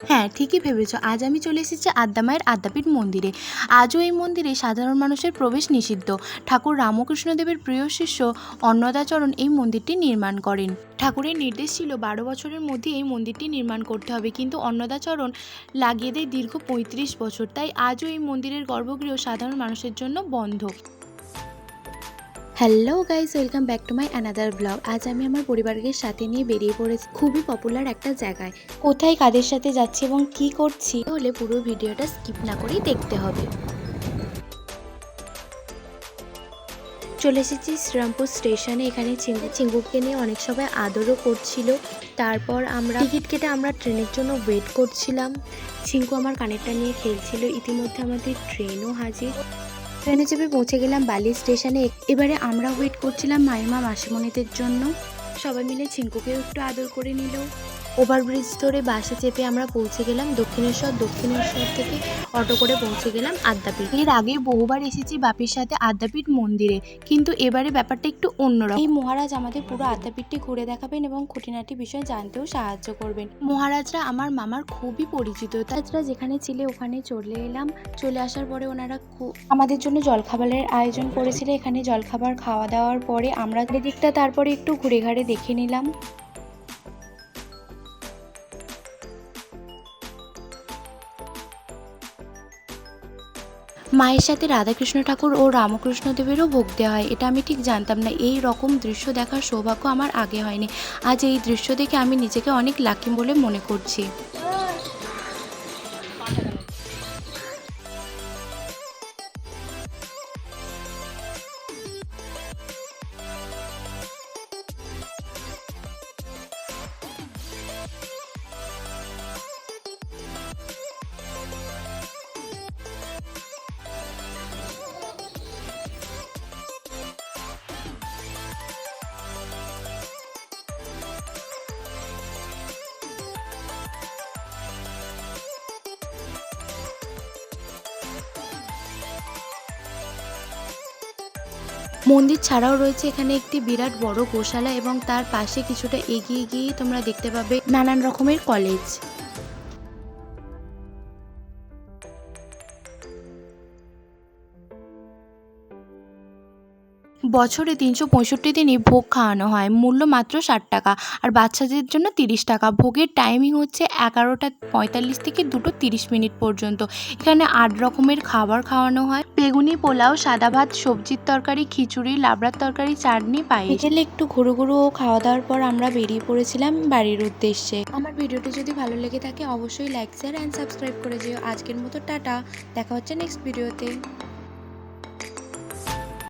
হ্যাঁ ঠিকই ভেবেছ। আজ আমি চলে এসেছি আদ্যামায়ের আদ্যাপীঠ মন্দিরে। আজও এই মন্দিরে সাধারণ মানুষের প্রবেশ নিষিদ্ধ। ঠাকুর রামকৃষ্ণদেবের প্রিয় শিষ্য অন্নদাচরণ এই মন্দিরটি নির্মাণ করেন। ঠাকুরের নির্দেশ ছিল বারো বছরের মধ্যে এই মন্দিরটি নির্মাণ করতে হবে। কিন্তু অন্নদাচরণ লাগিয়ে দেয় দীর্ঘ পঁয়ত্রিশ বছর। তাই আজও এই মন্দিরের গর্ভগৃহ সাধারণ মানুষের জন্য বন্ধ। Hello guys welcome back to my another blog আজ আমি আমার পরিবারকে সাথে নিয়ে বেরিয়ে পড়েছি। খুবই পপুলার একটা জায়গায়। কোথায় কাদের সাথে যাচ্ছি এবং কি করছি? হলে পুরো ভিডিওটা স্কিপ না করেই দেখতে হবে। চলে এসেছি শ্রীরামপুর স্টেশনে। এখানে চিঙ্গু চিঙ্গুকে নিয়ে অনেক সবাই আদরও করছিল। তারপর আমরা টিকিট কেটে আমরা ট্রেনের জন্য ওয়েট করছিলাম। চিঙ্কু আমার কানেরটা নিয়ে খেলছিল। ইতিমধ্যে আমাদের ট্রেনও হাজির। ট্রেনে চেপে পৌঁছে গেলাম বালি স্টেশনে। এবারে আমরা ওয়েট করছিলাম মাইমা মাসিমণিদের জন্য। সবাই মিলে ছিঙ্কুকেও একটু আদর করে নিল। ওভারব্রিজ ধরে বাসে চেপে আমরা পৌঁছে গেলাম দক্ষিণেশ্বর। দক্ষিণেশ্বর থেকে অটো করে পৌঁছে গেলাম আদ্যাপীঠ। এর আগে বহুবার এসেছি বাপির সাথে আদ্যাপীঠ মন্দিরে কিন্তু এবারে ব্যাপারটা একটু অন্যরকম। এই মহারাজ আমাদের পুরো আদ্যাপীঠটি ঘুরে দেখাবেন এবং খুঁটিনাটি বিষয়ে জানতেও সাহায্য করবেন। মহারাজরা আমার মামার খুবই পরিচিত। তাছাড়া যেখানে ছিলে ওখানে চলে এলাম। চলে আসার পরে ওনারা আমাদের জন্য জলখাবারের আয়োজন করেছিল। এখানে জলখাবার খাওয়া দাওয়ার পরে আমরা দিকটা তারপরে একটু ঘুরে ঘাড়ে দেখে নিলাম। মায়ের সাথে রাধাকৃষ্ণ ঠাকুর ও রামকৃষ্ণ দেবেরও ভোগ দেওয়া হয়। এটা আমি ঠিক জানতাম না। এই রকম দৃশ্য দেখার সৌভাগ্য আমার আগে হয়নি। আজ এই দৃশ্য দেখে আমি নিজেকে অনেক লাকিম বলে মনে করছি। মন্দির ছাড়াও রয়েছে এখানে একটি বিরাট বড় গোশালা এবং তার পাশে কিছুটা এগিয়ে গিয়ে তোমরা দেখতে পাবে নানান রকমের কলেজ বছরে তিনশো পঁয়ষট্টি দিনই ভোগ খাওয়ানো হয়। মূল্য মাত্র ষাট টাকা। আর বাচ্চাদের জন্য তিরিশ টাকা। ভোগের টাইমিং হচ্ছে এগারোটা পঁয়তাল্লিশ থেকে দুটো তিরিশ মিনিট পর্যন্ত। এখানে আট রকমের খাবার খাওয়ানো হয়। বেগুনি পোলাও সাদা ভাত সবজির তরকারি খিচুড়ি লাবড়ার তরকারি চাটনি পায়েস। বিকেলে একটু ঘুরু ঘুরু ও খাওয়া দাওয়ার পর আমরা বেরিয়ে পড়েছিলাম বাড়ির উদ্দেশ্যে। আমার ভিডিওটি যদি ভালো লেগে থাকে অবশ্যই লাইক শেয়ার অ্যান্ড সাবস্ক্রাইব করে যেও। আজকের মতো টাটা। দেখা হচ্ছে নেক্সট ভিডিওতে